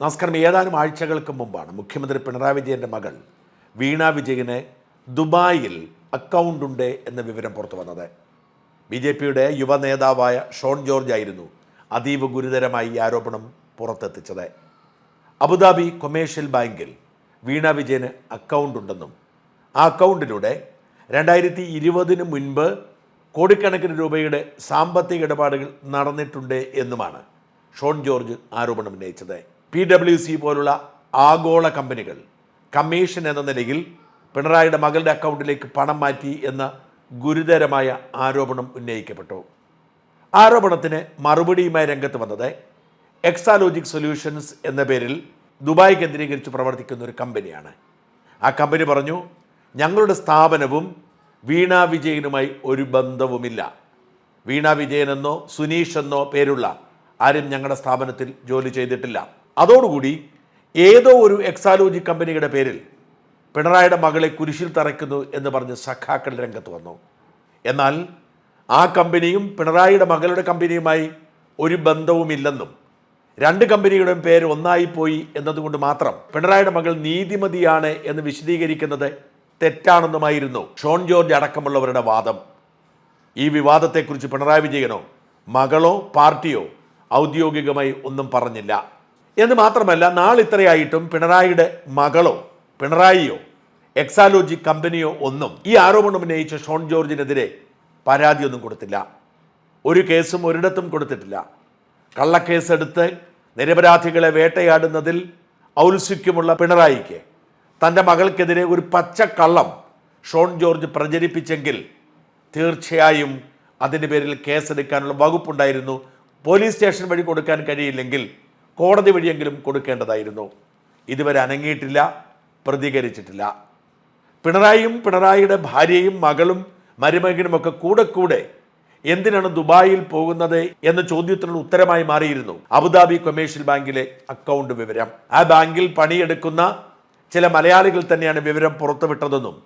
നമസ്കാരം. ഏതാനും ആഴ്ചകൾക്ക് മുമ്പാണ് മുഖ്യമന്ത്രി പിണറായി വിജയന്റെ മകൾ വീണ വിജയന് ദുബായിൽ അക്കൗണ്ടുണ്ട് എന്ന വിവരം പുറത്തു വന്നത്. ബി ജെ പിയുടെ യുവ നേതാവായ ഷോൺ ജോർജ് ആയിരുന്നു അതീവ ഗുരുതരമായി ഈ ആരോപണം പുറത്തെത്തിച്ചത്. അബുദാബി കൊമേഴ്ഷ്യൽ ബാങ്കിൽ വീണ വിജയന് അക്കൗണ്ട് ഉണ്ടെന്നും ആ അക്കൗണ്ടിലൂടെ രണ്ടായിരത്തി ഇരുപതിന് മുൻപ് കോടിക്കണക്കിന് രൂപയുടെ സാമ്പത്തിക ഇടപാടുകൾ നടന്നിട്ടുണ്ട് എന്നുമാണ് ഷോൺ ജോർജ് ആരോപണം ഉന്നയിച്ചത്. പി ഡബ്ല്യു സി പോലുള്ള ആഗോള കമ്പനികൾ കമ്മീഷൻ എന്ന നിലയിൽ പിണറായിയുടെ മകളുടെ അക്കൗണ്ടിലേക്ക് പണം മാറ്റി എന്ന ഗുരുതരമായ ആരോപണം ഉന്നയിക്കപ്പെട്ടു. ആരോപണത്തിന് മറുപടിയുമായി രംഗത്ത് വന്നത് എക്സാലോജിക് സൊല്യൂഷൻസ് എന്ന പേരിൽ ദുബായ് കേന്ദ്രീകരിച്ച് പ്രവർത്തിക്കുന്ന ഒരു കമ്പനിയാണ്. ആ കമ്പനി പറഞ്ഞു ഞങ്ങളുടെ സ്ഥാപനവും വീണ വിജയനുമായി ഒരു ബന്ധവുമില്ല. വീണ വിജയനെന്നോ സുനീഷ് എന്നോ പേരുള്ള ആരും ഞങ്ങളുടെ സ്ഥാപനത്തിൽ ജോലി ചെയ്തിട്ടില്ല. അതോടുകൂടി ഏതോ ഒരു എക്സാലോജി കമ്പനിയുടെ പേരിൽ പിണറായിയുടെ മകളെ കുരിശിൽ തറയ്ക്കുന്നു എന്ന് പറഞ്ഞ് സഖാക്കൾ രംഗത്ത് വന്നു. എന്നാൽ ആ കമ്പനിയും പിണറായിയുടെ മകളുടെ കമ്പനിയുമായി ഒരു ബന്ധവുമില്ലെന്നും രണ്ട് കമ്പനികളുടെയും പേര് ഒന്നായി പോയി എന്നതുകൊണ്ട് മാത്രം പിണറായിയുടെ മകൾ നീതിമതിയാണ് എന്ന് വിശദീകരിക്കുന്നത് തെറ്റാണെന്നുമായിരുന്നു ഷോൺ ജോർജ് അടക്കമുള്ളവരുടെ വാദം. ഈ വിവാദത്തെക്കുറിച്ച് പിണറായി വിജയനോ മകളോ പാർട്ടിയോ ഔദ്യോഗികമായി ഒന്നും പറഞ്ഞില്ല. എന്ന് മാത്രമല്ല നാളിത്രയായിട്ടും പിണറായിയുടെ മകളോ പിണറായിയോ എക്സാലോജി കമ്പനിയോ ഒന്നും ഈ ആരോപണം ഉന്നയിച്ച ഷോൺ ജോർജിനെതിരെ പരാതിയൊന്നും കൊടുത്തില്ല. ഒരു കേസും ഒരിടത്തും കൊടുത്തിട്ടില്ല. കള്ളക്കേസെടുത്ത് നിരപരാധികളെ വേട്ടയാടുന്നതിൽ ഔത്സുക്യമുള്ള പിണറായിക്ക് തന്റെ മകൾക്കെതിരെ ഒരു പച്ചക്കള്ളം ഷോൺ ജോർജ് പ്രചരിപ്പിച്ചെങ്കിൽ തീർച്ചയായും അതിന്റെ പേരിൽ കേസെടുക്കാനുള്ള വകുപ്പുണ്ടായിരുന്നു. പോലീസ് സ്റ്റേഷൻ വഴി കൊടുക്കാൻ കഴിയില്ലെങ്കിൽ കോടതി വഴിയെങ്കിലും കൊടുക്കേണ്ടതായിരുന്നു. ഇതുവരെ അനങ്ങിയിട്ടില്ല പ്രതികരിച്ചിട്ടില്ല. പിണറായിയും പിണറായിയുടെ ഭാര്യയും മകളും മരുമകനുമൊക്കെ കൂടെ കൂടെ എന്തിനാണ് ദുബായിൽ പോകുന്നത് എന്ന ചോദ്യത്തിനുള്ള ഉത്തരമായി മാറിയിരുന്നു അബുദാബി കൊമേഴ്ഷ്യൽ ബാങ്കിലെ അക്കൗണ്ട് വിവരം. ആ ബാങ്കിൽ പണിയെടുക്കുന്ന ചില മലയാളികൾ തന്നെയാണ് വിവരം പുറത്തുവിട്ടതെന്നും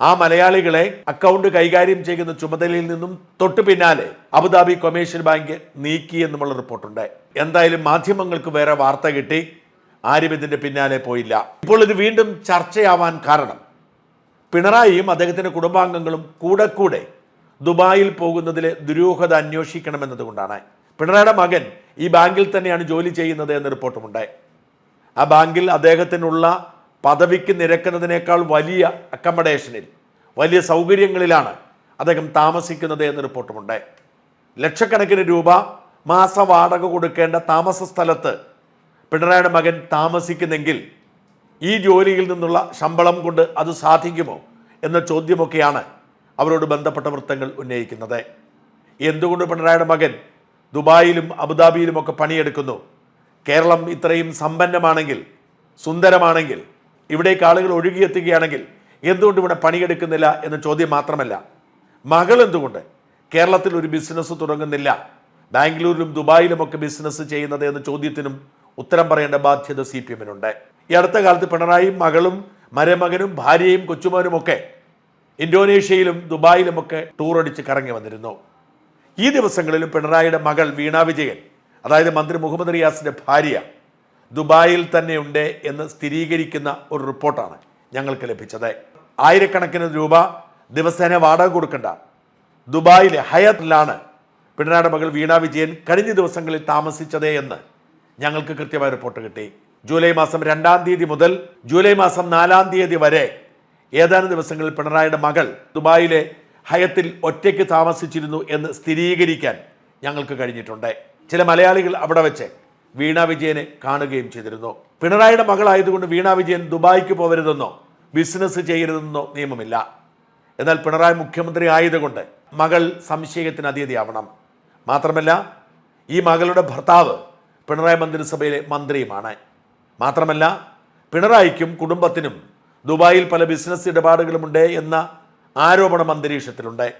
ആ മലയാളികളെ അക്കൗണ്ട് കൈകാര്യം ചെയ്യുന്ന ചുമതലയിൽ നിന്നും തൊട്ടു പിന്നാലെ അബുദാബി കൊമേഴ്ഷ്യൽ ബാങ്ക് നീക്കി എന്നുമുള്ള റിപ്പോർട്ടുണ്ട്. എന്തായാലും മാധ്യമങ്ങൾക്ക് വേറെ വാർത്ത കിട്ടി. ആരും ഇതിന്റെ പിന്നാലെ പോയില്ല. ഇപ്പോൾ ഇത് വീണ്ടും ചർച്ചയാവാൻ കാരണം പിണറായിയും അദ്ദേഹത്തിന്റെ കുടുംബാംഗങ്ങളും കൂടെ കൂടെ ദുബായിൽ പോകുന്നതിലെ ദുരൂഹത അന്വേഷിക്കണമെന്നതുകൊണ്ടാണ്. പിണറായിയുടെ മകൻ ഈ ബാങ്കിൽ തന്നെയാണ് ജോലി ചെയ്യുന്നത് എന്ന റിപ്പോർട്ടുമുണ്ട്. ആ ബാങ്കിൽ അദ്ദേഹത്തിനുള്ള പദവിക്ക് നിരക്കുന്നതിനേക്കാൾ വലിയ അക്കമഡേഷനിൽ വലിയ സൗകര്യങ്ങളിലാണ് അദ്ദേഹം താമസിക്കുന്നത് എന്ന റിപ്പോർട്ടുമുണ്ട്. ലക്ഷക്കണക്കിന് രൂപ മാസ വാടക കൊടുക്കേണ്ട താമസ സ്ഥലത്ത് പിണറായിയുടെ മകൻ താമസിക്കുന്നെങ്കിൽ ഈ ജോലിയിൽ നിന്നുള്ള ശമ്പളം കൊണ്ട് അത് സാധിക്കുമോ എന്ന ചോദ്യമൊക്കെയാണ് അവരോട് ബന്ധപ്പെട്ട വൃത്തങ്ങൾ ഉന്നയിക്കുന്നത്. എന്തുകൊണ്ട് പിണറായിയുടെ മകൻ ദുബായിലും അബുദാബിയിലുമൊക്കെ പണിയെടുക്കുന്നു? കേരളം ഇത്രയും സമ്പന്നമാണെങ്കിൽ സുന്ദരമാണെങ്കിൽ ഇവിടേക്ക് ആളുകൾ ഒഴുകിയെത്തുകയാണെങ്കിൽ എന്തുകൊണ്ട് ഇവിടെ പണിയെടുക്കുന്നില്ല എന്ന ചോദ്യം മാത്രമല്ല. മകൾ എന്തുകൊണ്ട്? കേരളത്തിൽ ഒരു ബിസിനസ് തുടങ്ങുന്നില്ല. ബാംഗ്ലൂരിലും ദുബായിലുമൊക്കെ ബിസിനസ് ചെയ്യുന്നത് എന്ന ചോദ്യത്തിനും ഉത്തരം പറയേണ്ട ബാധ്യത സി പി എമ്മിനുണ്ട്. ഈ അടുത്ത കാലത്ത് പിണറായിയും മകളും മരമകനും ഭാര്യയും കൊച്ചുമോനും ഒക്കെ ഇന്തോനേഷ്യയിലും ദുബായിലുമൊക്കെ ടൂർ അടിച്ച് കറങ്ങി വന്നിരുന്നു. ഈ ദിവസങ്ങളിലും പിണറായിയുടെ മകൾ വീണ വിജയൻ അതായത് മന്ത്രി മുഹമ്മദ് റിയാസിന്റെ ഭാര്യ ദുബായിൽ തന്നെയുണ്ട് എന്ന് സ്ഥിരീകരിക്കുന്ന ഒരു റിപ്പോർട്ടാണ് ഞങ്ങൾക്ക് ലഭിച്ചത്. ആയിരക്കണക്കിന് രൂപ ദിവസേന വാടക കൊടുക്കണ്ട. ദുബായിലെ ഹയത്തിലാണ് പിണറായി മകൾ വീണ വിജയൻ കഴിഞ്ഞ ദിവസങ്ങളിൽ താമസിച്ചതേ എന്ന് ഞങ്ങൾക്ക് കൃത്യമായ റിപ്പോർട്ട് കിട്ടി. ജൂലൈ മാസം രണ്ടാം തീയതി മുതൽ ജൂലൈ മാസം നാലാം തീയതി വരെ ഏതാനും ദിവസങ്ങളിൽ പിണറായിയുടെ മകൾ ദുബായിലെ ഹയത്തിൽ ഒറ്റയ്ക്ക് താമസിച്ചിരുന്നു എന്ന് സ്ഥിരീകരിക്കാൻ ഞങ്ങൾക്ക് കഴിഞ്ഞിട്ടുണ്ട്. ചില മലയാളികൾ അവിടെ വെച്ച് വീണ വിജയനെ കാണുകയും ചെയ്തിരുന്നു. പിണറായിയുടെ മകളായതുകൊണ്ട് വീണ വിജയൻ ദുബായിക്ക് പോകരുതെന്നോ ബിസിനസ് ചെയ്യരുതെന്നോ നിയമമില്ല. എന്നാൽ പിണറായി മുഖ്യമന്ത്രി ആയതുകൊണ്ട് മകൾ സംശയത്തിന് അതീതിയാവണം. മാത്രമല്ല ഈ മകളുടെ ഭർത്താവ് പിണറായി മന്ത്രിസഭയിലെ മന്ത്രിയുമാണ്. മാത്രമല്ല പിണറായിക്കും കുടുംബത്തിനും ദുബായിൽ പല ബിസിനസ് ഇടപാടുകളുമുണ്ട് എന്ന ആരോപണം അന്തരീക്ഷത്തിലുണ്ട്.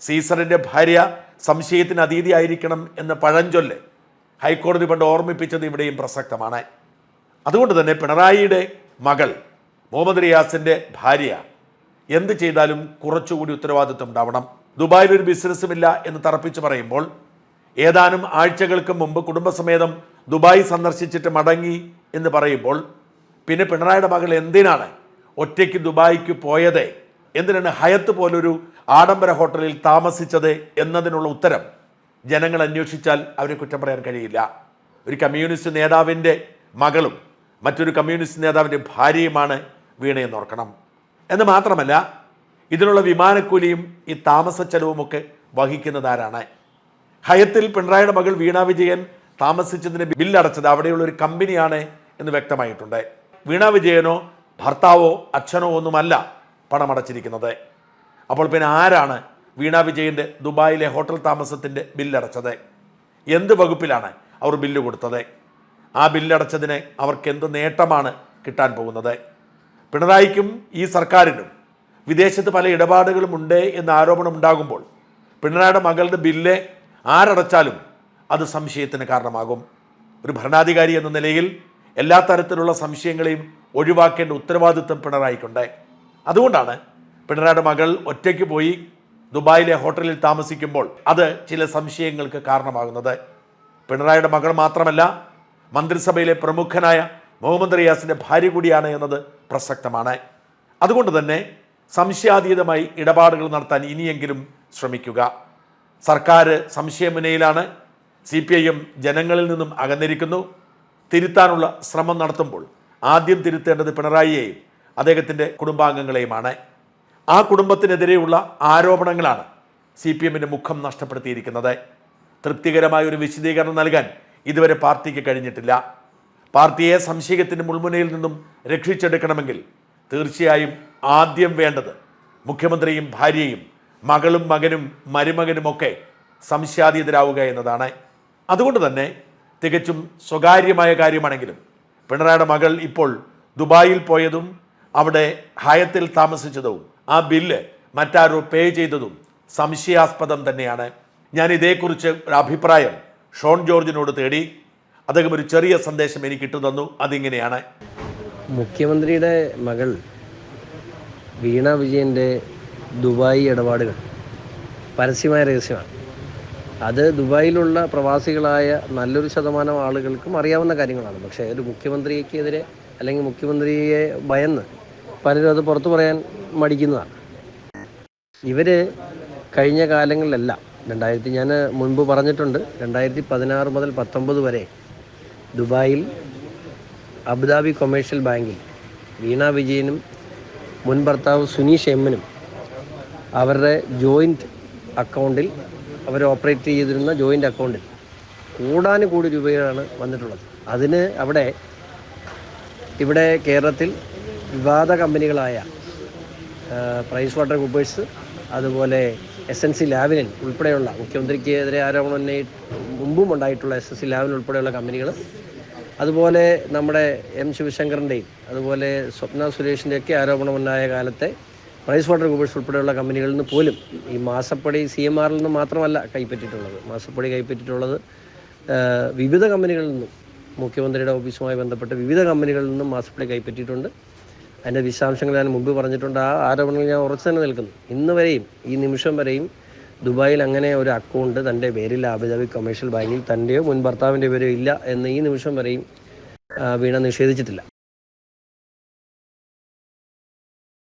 സീസറിന്റെ ഭാര്യ സംശയത്തിന് അതീതിയായിരിക്കണം എന്ന പഴഞ്ചൊല്ല് ഹൈക്കോടതി പണ്ട് ഓർമ്മിപ്പിച്ചത് ഇവിടെയും പ്രസക്തമാണ്. അതുകൊണ്ട് തന്നെ പിണറായിയുടെ മകൾ മുഹമ്മദ് റിയാസിന്റെ ഭാര്യ എന്ത് ചെയ്താലും കുറച്ചുകൂടി ഉത്തരവാദിത്വം ഉണ്ടാവണം. ദുബായിൽ ഒരു ബിസിനസ്സുമില്ല എന്ന് തറപ്പിച്ച് പറയുമ്പോൾ ഏതാനും ആഴ്ചകൾക്ക് മുമ്പ് കുടുംബസമേതം ദുബായ് സന്ദർശിച്ചിട്ട് മടങ്ങി എന്ന് പറയുമ്പോൾ പിന്നെ പിണറായിയുടെ മകൾ എന്തിനാണ് ഒറ്റയ്ക്ക് ദുബായിക്ക് പോയത്? എന്തിനാണ് ഹയത്ത് പോലൊരു ആഡംബര ഹോട്ടലിൽ താമസിച്ചത് എന്നതിനുള്ള ഉത്തരം ജനങ്ങൾ അന്വേഷിച്ചാൽ അവരെ കുറ്റം പറയാൻ കഴിയില്ല. ഒരു കമ്മ്യൂണിസ്റ്റ് നേതാവിന്റെ മകളും മറ്റൊരു കമ്മ്യൂണിസ്റ്റ് നേതാവിന്റെ ഭാര്യയുമാണ് വീണയെന്ന് ഓർക്കണം. എന്ന് മാത്രമല്ല ഇതിനുള്ള വിമാനക്കൂലിയും ഈ താമസ ചെലവുമൊക്കെ വഹിക്കുന്നത് ആരാണ്? ഹയത്തിൽ പിണറായിയുടെ മകൾ വീണ വിജയൻ താമസിച്ചതിന് ബില്ലടച്ചത് അവിടെയുള്ള ഒരു കമ്പനിയാണ് എന്ന് വ്യക്തമായിട്ടുണ്ട്. വീണ വിജയനോ ഭർത്താവോ അച്ഛനോ ഒന്നുമല്ല പണമടച്ചിരിക്കുന്നത്. അപ്പോൾ പിന്നെ ആരാണ് വീണ വിജയന്റെ ദുബായിലെ ഹോട്ടൽ താമസത്തിന്റെ ബില്ലടച്ചത്. എന്ത് വകുപ്പിലാണ് അവർ ബില്ല് കൊടുത്തത്? ആ ബില്ലടച്ചതിന് അവർക്ക് എന്ത് നേട്ടമാണ് കിട്ടാൻ പോകുന്നത്? പിണറായിക്കും ഈ സർക്കാരിനും വിദേശത്ത് പല ഇടപാടുകളും ഉണ്ട് എന്ന ആരോപണം ഉണ്ടാകുമ്പോൾ പിണറായിയുടെ മകളുടെ ബില്ല് ആരടച്ചാലും അത് സംശയത്തിന് കാരണമാകും. ഒരു ഭരണാധികാരി എന്ന നിലയിൽ എല്ലാ തരത്തിലുള്ള സംശയങ്ങളെയും ഒഴിവാക്കേണ്ട ഉത്തരവാദിത്വം പിണറായിക്കുണ്ട്. അതുകൊണ്ടാണ് പിണറായിയുടെ മകൾ ഒറ്റയ്ക്ക് പോയി ദുബായിലെ ഹോട്ടലിൽ താമസിക്കുമ്പോൾ അത് ചില സംശയങ്ങൾക്ക് കാരണമാകുന്നത്. പിണറായിയുടെ മകൾ മാത്രമല്ല മന്ത്രിസഭയിലെ പ്രമുഖനായ മുഹമ്മദ് റിയാസിന്റെ ഭാര്യ കൂടിയാണ് എന്നത് പ്രസക്തമാണ്. അതുകൊണ്ട് തന്നെ സംശയാതീതമായി ഇടപാടുകൾ നടത്താൻ ഇനിയെങ്കിലും ശ്രമിക്കുക. സർക്കാർ സംശയമുനയിലാണ് സി പി ഐ എം ജനങ്ങളിൽ നിന്നും അകന്നിരിക്കുന്നു. തിരുത്താനുള്ള ശ്രമം നടത്തുമ്പോൾ ആദ്യം തിരുത്തേണ്ടത് പിണറായിയെയും അദ്ദേഹത്തിന്റെ കുടുംബാംഗങ്ങളെയുമാണ്. ആ കുടുംബത്തിനെതിരെയുള്ള ആരോപണങ്ങളാണ് സി പി എമ്മിന്റെ മുഖം നഷ്ടപ്പെടുത്തിയിരിക്കുന്നത്. തൃപ്തികരമായ ഒരു വിശദീകരണം നൽകാൻ ഇതുവരെ പാർട്ടിക്ക് കഴിഞ്ഞിട്ടില്ല. പാർട്ടിയെ സംശയത്തിന്റെ മുൾമുനയിൽ നിന്നും രക്ഷിച്ചെടുക്കണമെങ്കിൽ തീർച്ചയായും ആദ്യം വേണ്ടത് മുഖ്യമന്ത്രിയും ഭാര്യയും മകളും മകനും മരുമകനുമൊക്കെ സംശയാതീതരാവുക എന്നതാണ്. അതുകൊണ്ട് തന്നെ തികച്ചും സ്വകാര്യമായ കാര്യമാണെങ്കിലും പിണറായിയുടെ മകൾ ഇപ്പോൾ ദുബായിൽ പോയതും അവിടെ ഹയത്തിൽ താമസിച്ചതും ആ ബില്ല് മറ്റാരോ പേ ചെയ്തതും സംശയാസ്പദം തന്നെയാണ്. ഞാൻ ഇതേക്കുറിച്ച് ഒരു അഭിപ്രായം ഷോൺ ജോർജിനോട് തേടി അദ്ദേഹം ഒരു ചെറിയ സന്ദേശം എനിക്ക് ഇട്ടു തന്നു. അതിങ്ങനെയാണ്. മുഖ്യമന്ത്രിയുടെ മകൾ വീണ വിജയന്റെ ദുബായി ഇടപാടുകൾ പരസ്യമായ രഹസ്യമാണ്. അത് ദുബായിലുള്ള പ്രവാസികളായ നല്ലൊരു ശതമാനം ആളുകൾക്കും അറിയാവുന്ന കാര്യങ്ങളാണ്. പക്ഷേ ഒരു മുഖ്യമന്ത്രിക്കെതിരെ അല്ലെങ്കിൽ മുഖ്യമന്ത്രിയെ ഭയന്ന് പലരും അത് പുറത്തു പറയാൻ മടിക്കുന്നതാണ്. ഇവർ കഴിഞ്ഞ കാലങ്ങളിലെല്ലാം രണ്ടായിരത്തി ഞാൻ മുൻപ് പറഞ്ഞിട്ടുണ്ട് രണ്ടായിരത്തി പതിനാറ് മുതൽ പത്തൊമ്പത് വരെ ദുബായിൽ അബുദാബി കൊമേഴ്ഷ്യൽ ബാങ്കിൽ വീണ വിജയനും മുൻ ഭർത്താവ് സുനീഷ് എമ്മിനും അവരുടെ ജോയിന്റ് അക്കൗണ്ടിൽ അവർ ഓപ്പറേറ്റ് ചെയ്തിരുന്ന ജോയിന്റ് അക്കൗണ്ടിൽ കൂടാനും കൂടി രൂപയാണ് വന്നിട്ടുള്ളത്. അതിന് അവിടെ ഇവിടെ കേരളത്തിൽ വിവാദ കമ്പനികളായ പ്രൈസ് വാട്ടർ കൂപ്പേഴ്സ് അതുപോലെ എസ് എൻ സി ലാബിനൻ ഉൾപ്പെടെയുള്ള മുഖ്യമന്ത്രിക്കെതിരെ ആരോപണം ഉന്നയി മുമ്പും ഉണ്ടായിട്ടുള്ള എസ് എസ് സി ലാബിൻ ഉൾപ്പെടെയുള്ള കമ്പനികൾ അതുപോലെ നമ്മുടെ എം ശിവശങ്കറിന്റെയും അതുപോലെ സ്വപ്ന സുരേഷിന്റെയൊക്കെ ആരോപണമുണ്ടായ കാലത്തെ പ്രൈസ് വാട്ടർ കൂപ്പേഴ്സ് ഉൾപ്പെടെയുള്ള കമ്പനികളിൽ നിന്ന് പോലും ഈ മാസപ്പടി സി എം ആറിൽ നിന്ന് മാത്രമല്ല കൈപ്പറ്റിയിട്ടുള്ളത്. മാസപ്പടി കൈപ്പറ്റിയിട്ടുള്ളത് വിവിധ കമ്പനികളിൽ നിന്നും മുഖ്യമന്ത്രിയുടെ ഓഫീസുമായി ബന്ധപ്പെട്ട് വിവിധ കമ്പനികളിൽ നിന്നും മാസപ്പടി കൈപ്പറ്റിയിട്ടുണ്ട്. അതിന്റെ വിശദാംശങ്ങൾ ഞാൻ മുമ്പ് പറഞ്ഞിട്ടുണ്ട്. ആ ആരോപണങ്ങൾ ഞാൻ ഉറച്ചു തന്നെ നിൽക്കുന്നു. ഇന്ന് വരെയും ഈ നിമിഷം വരെയും ദുബായിൽ അങ്ങനെ ഒരു അക്കൗണ്ട് തന്റെ പേരിൽ അബുദാബി കൊമേഴ്ഷ്യൽ ബാങ്കിൽ തന്റെയോ മുൻ ഭർത്താവിന്റെ പേരോ ഇല്ല എന്ന് ഈ നിമിഷം വരെയും വീണ നിഷേധിച്ചിട്ടില്ല.